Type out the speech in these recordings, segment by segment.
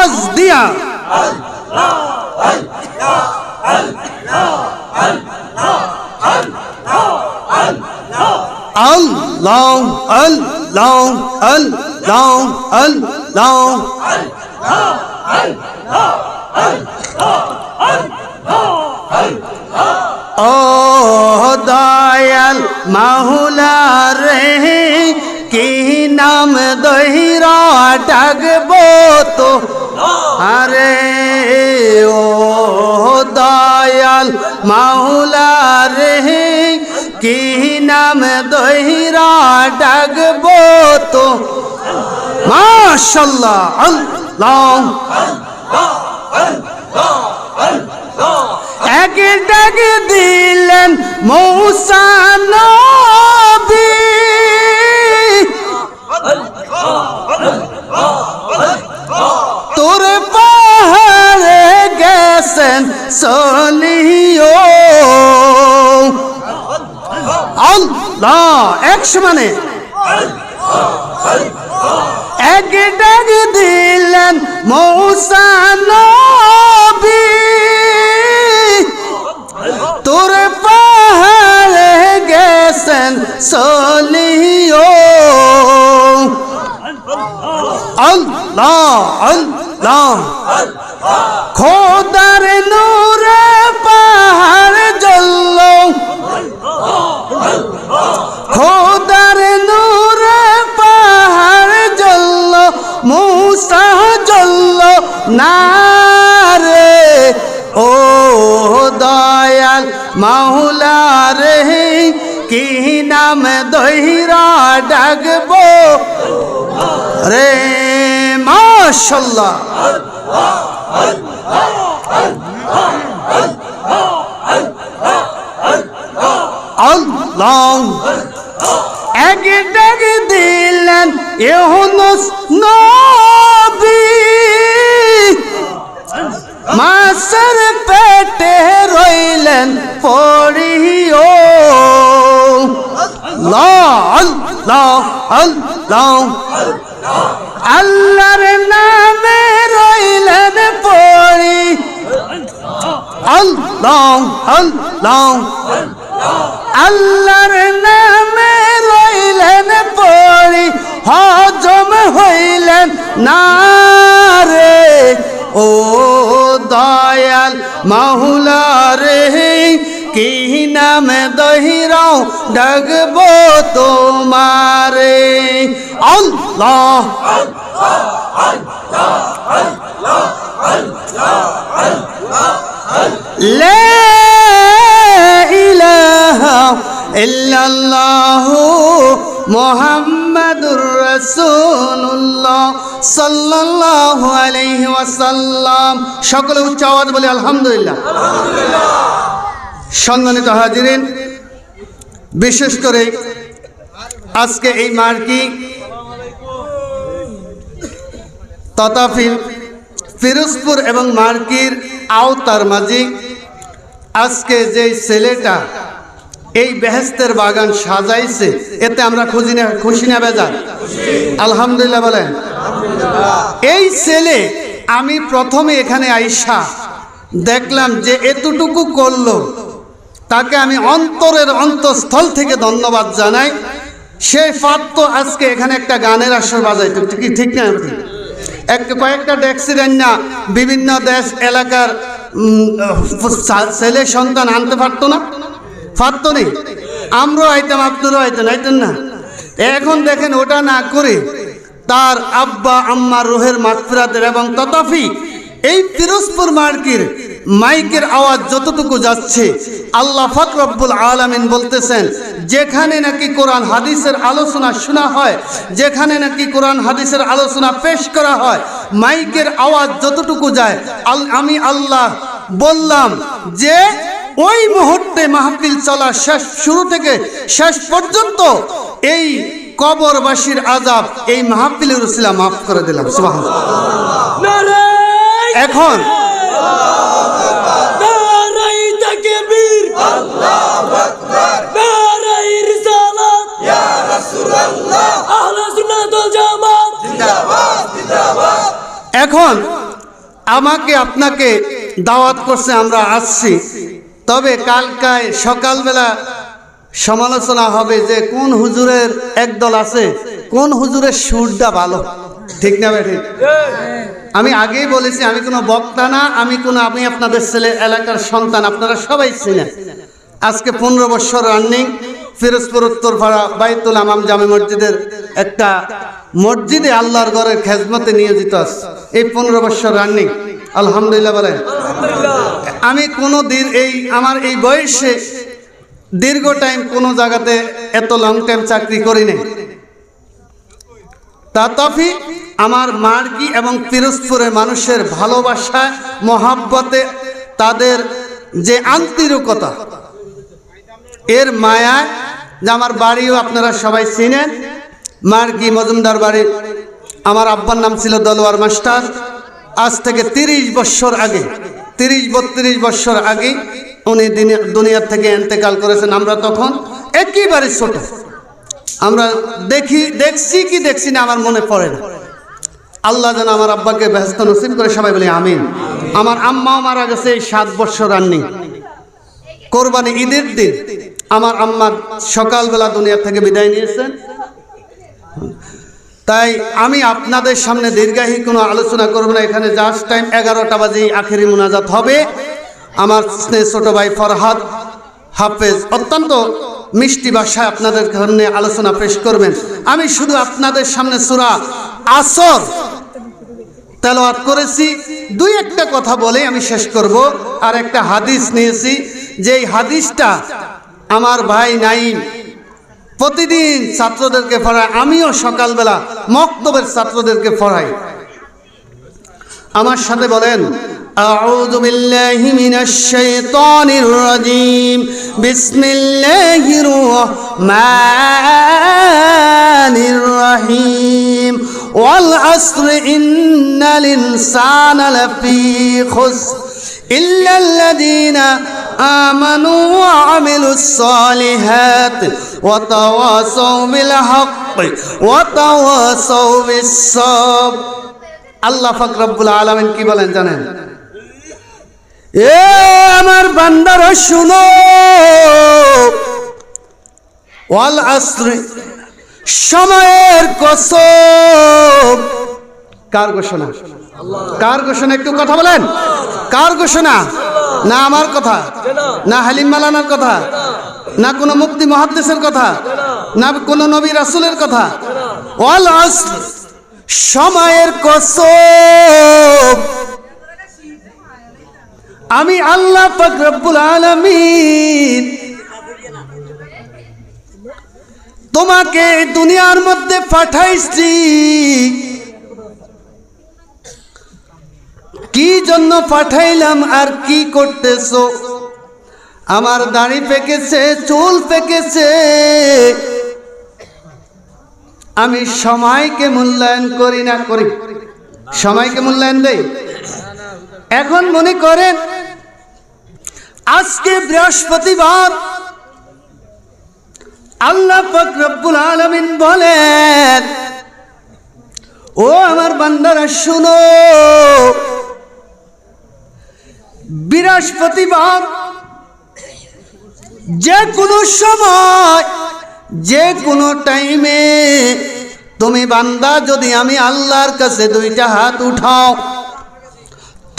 আওয়াজ দিয়া। আল্লাহ আল্লাহ আল্লাহ আল্লাহ ও মাহুলা রে, কি নাম দহিরা ডাকবো তো? মাশাল্লাহ, আল্লাহ। এক ডাক দিলেন মৌসা নবী। তোর আল্লাহ একশো মানে। এক ডাক দিলেন মৌসা নবী। তোর পাহাড়ে গেছেন সলিও। আল্লাহ আল্লাহ। ডাকবো। রে মাশাল্লাহ। আল্লাহ। এক ডাক দিলেন ইউনুস নবী। মাসের পেটে রইলেন পড়িও আল্লাহর নামে রইলেন পড়ি। আল্লাহ আল্লাহ। আল্লাহর নামে রইলেন পড়ি। হজম হইলেন না রে ও দয়াল মাহুলা কি নামে দহিরাও ডাকবো তোমারে আল্লাহ لا إله إلا الله محمد رسول الله صلى الله عليه وسلم সকলে উচ্চ আওয়াজ বলে আলহামদুলিল্লাহ সম্মানিত হাজিরিন বিশেষ করে আজকে এই মার্কি তথাফিল ফিরোজপুর এবং মার্কির আওতার মাঝি আজকে যে ছেলেটা এই বেহেস্তের বাগান সাজাইছে, এতে আমরা খুঁজি না খুশি না বেজার? আলহামদুলিল্লাহ বলেন। এই ছেলে, আমি প্রথমে এখানে আইসা দেখলাম যে এতটুকু করল, তাকে আমি অন্তরের অন্তঃস্থল থেকে ধন্যবাদ জানাই। সে পারত আজকে এখানে একটা গানের আসর বাজাইতো। ঠিক ঠিক না এক কয়েকটা দেন না। বিভিন্ন দেশ, এলাকার ছেলে সন্তান আনতে পারতো না। পারতো নেই আমরাও আইতাম, আপনারাও আইতেন আইতেন না। এখন দেখেন ওটা না করে তার আব্বা আম্মার রোহের মাতফিরাতের এবং তথাপি এই পিরোজপুর মার্কির মাইকের আওয়াজ যতটুকু যাচ্ছে আল্লাহ ফকরব্বুল আলামিন বলতেছেন যেখানে নাকি কোরআন হাদিসের আলোচনা শোনা হয় যেখানে নাকি কোরআন হাদিসের আলোচনা পেশ করা হয় মাইকের আওয়াজ যতটুকু যায় আল আমি আল্লাহ বললাম যে ওই মুহূর্তে মাহফিল চলা শেষ শুরু থেকে শেষ পর্যন্ত এই কবরবাসীর আজাব এই মাহফিলের উসিলা মাফ করে দিলাম এখন এখন আমাকে আপনাকে দাওয়াত করছে আমরা আসছি। তবে কালকায় সকালবেলা সমালোচনা হবে যে কোন হুজুরের একদল আছে কোন হুজুরের সুরটা ভালো। ঠিক না ভাই ঠিক আমি আগেই বলেছি, আমি কোনো বক্তা না, আমি কোনো, আমি আপনাদের ছেলে, এলাকার সন্তান, আপনারা সবাই চিনেন। আজকে পনেরো বছর রানিং ফিরোজপুর, উত্তরপাড়া, বাইতুল আমাম জামে মসজিদের একটা মসজিদে আল্লাহর ঘরের খেজমতে নিয়োজিত আছে। এই পনেরো বছর রানিং আলহামদুলিল্লাহ বলেন। আমি কোনো দিন এই, আমার এই বয়সে দীর্ঘ টাইম কোনো জায়গাতে এত লং টাইম চাকরি করি নাই তাতাফি আমার মার্গি এবং পিরোজপুরের মানুষের ভালোবাসা, মহাব্বতে তাদের যে আন্তরিকতা, এর মায়া যে আমার বাড়িও আপনারা সবাই চিনেন। মার্গি মজুমদার বাড়ি আমার আব্বার নাম ছিল দলোয়ার মাস্টার। আজ থেকে তিরিশ বছর আগে, তিরিশ বত্রিশ বছর আগে উনি দিনে- দুনিয়ার থেকে এন্তেকাল করেছেন। আমরা তখন একেবারে ছোট। আমরা দেখি, দেখছি কি দেখছি না, আমার মনে পড়ে না। আল্লাহ যেন আমার আব্বাকে ব্যস্ত নসিব করে সবাই বলি, আমিন। আমার আম্মাও মারা গেছে এই সাত বছর রান্নি কোরবানি ঈদের দিন আমার আম্মা সকালবেলা দুনিয়া থেকে বিদায় নিয়েছেন। তাই আমি আপনাদের সামনে দীর্ঘায়ী কোনো আলোচনা করব না। এখানে জাস্ট টাইম এগারোটা বাজে আখেরি মোনাজাত হবে। আমার স্নেহ ছোট ভাই ফরহাদ হাফেজ অত্যন্ত মিষ্টি ভাষায় আপনাদের সামনে আলোচনা পেশ করবেন। আমি শুধু আপনাদের সামনে সুরা আসর তেলাওয়াত করেছি। দুই একটা কথা বলে আমি শেষ করব। আর একটা হাদিস নিয়েছি। যে এই হাদিসটা আমার ভাই নাইম প্রতিদিন ছাত্রদেরকে পড়াই আমিও সকালবেলা মক্তবের ছাত্রদেরকে পড়াই। আমার সাথে বলেন أعوذ بالله من الشيطان الرجيم بسم الله الرحمن الرحيم والعصر إن الإنسان لفي خسر إلا الذين آمنوا وعملوا الصالحات وتواصوا بالحق وتواصوا بالصبر আল্লাহ ফাকরাবুল আলমিন কি বলেন জানেন এ আমার বান্দার শুনো। ওয়াল আসরে, সময়ের কসম। কার ঘোষণা? কার ঘোষণা, একটু কথা বলেন? কার ঘোষণা? না আমার কথা? না হালিম মালানার কথা? না কোনো মুক্তি মহাদ্দেশের কথা? না কোনো নবী রাসুলের কথা? ওয়াল আসর, সময়ের কসম। আমি আল্লাহ রব্বুল আলামিন। তোমাকে দুনিয়ার মধ্যে পাঠাইছি। কি জন্য পাঠাইলাম আর কি করতেছ? আমার দাড়ি পেকেছে, চুল পেকেছে। আমি সময়কে মূল্যায়ন করি না করি। সময়কে মূল্যায়ন দেই? এখন মনে করেন আজকে বৃহস্পতিবার আল্লাহ পাক রব্বুল আলামিন বলেন, ও আমার বান্দারা, শুনো। বৃহস্পতিবার যে কোনো সময়, যে কোনো টাইমে তুমি বান্দা, যদি আমি আল্লাহর কাছে দুইটা হাত উঠাও,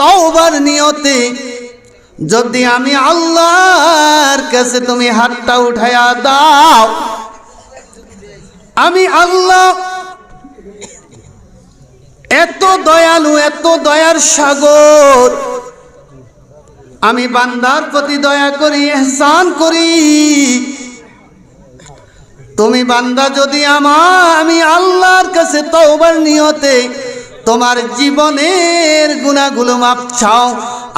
তওবার নিয়তে যদি আমি আল্লাহর কাছে তুমি হাতটা উঠাইয়া দাও, আমি আল্লাহ এত দয়ালু, এত দয়ার সাগর, আমি বান্দার প্রতি দয়া করি, এহসান করি। তুমি বান্দা, যদি আমার, আমি আল্লাহর কাছে তওবার নিয়তে তোমার জীবনের গুণাগুলো মাপ চাও।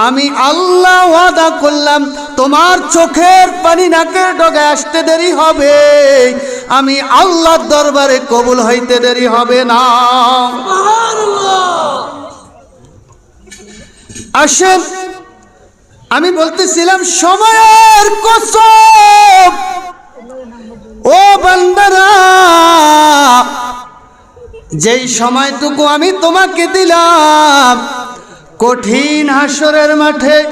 আমি আল্লাহ ওয়াদা করলাম, তোমার চোখের পানি নাকের ডগে আসতে দেরি হবে। আমি আল্লাহর দরবারে কবুল হইতে দেরি হবে না। আসেন, আমি বলতেছিলাম, সময়ের কসম। ও বান্দারা যেই সময়টুকু আমি তোমাকে দিলাম, কঠিন হাসরের মাঠে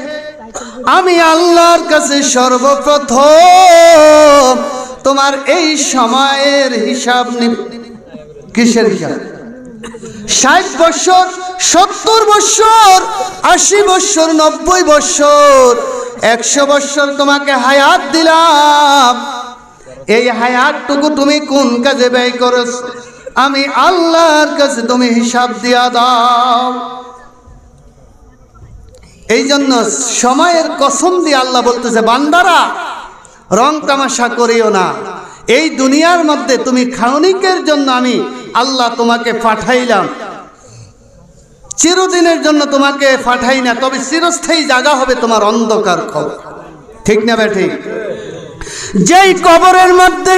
আমি আল্লাহর কাছে সর্বপ্রথম তোমার এই সময়ের হিসাব নিব। কিসের হিসাব? ষাট বৎসর সত্তর বৎসর আশি বৎসর নব্বই বৎসর একশো বৎসর তোমাকে হায়াত দিলাম। এই হায়াতটুকু তুমি কোন কাজে ব্যয় করছ? আমি আল্লাহর কাছে তুমি হিসাব দিয়া দাও। এই জন্য সময়ের কসম দিয়ে আল্লাহ বলতেছে, বান্দারা, রং তামাশা করিও না। এই দুনিয়ার মধ্যে তুমি ক্ষণিকের জন্য আমি আল্লাহ তোমাকে পাঠাইলাম। চিরদিনের জন্য তোমাকে পাঠাই না, তবে চিরস্থায়ী জায়গা হবে তোমার অন্ধকার খবর। ঠিক না বে ঠিক যেই কবরের মধ্যে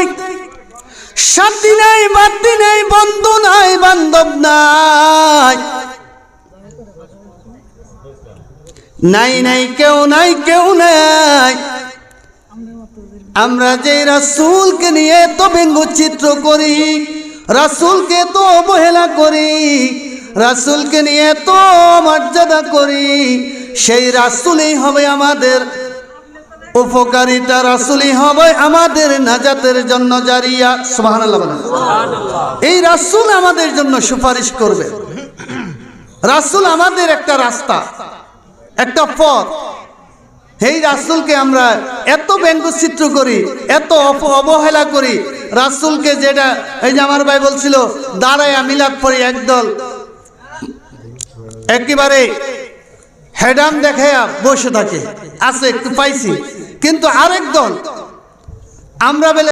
সাথী নাই বাতি নাই, বন্ধু নাই, বান্ধব নাই। নাই নাই, কেউ নাই কেউ নাই। আমরা যে রাসূলকে নিয়ে তো ব্যঙ্গচিত্র করি, রাসূলকে তো অবহেলা করি, রাসূলকে নিয়ে তো মর্যাদা করি, সেই রাসূলই হবে আমাদের উপকারিতা রাসূলই হবে আমাদের নাজাতের জন্য জারিয়া। বলেন। এই রাসূল আমাদের জন্য সুপারিশ করবে। রাসূল আমাদের একটা রাস্তা একটা পথ। এই রাসূলকে আমরা এত ব্যঙ্গচিত্র করি এত অবহেলা করি রাসূলকে যেটা এই যে আমার ভাই বলছিল দাঁড়ায় মিলাদ পড়ি একদল একেবারে হেডাম দেখে বসে থাকে। আছে একটু পাইছি। কিন্তু আরেক দল আমরা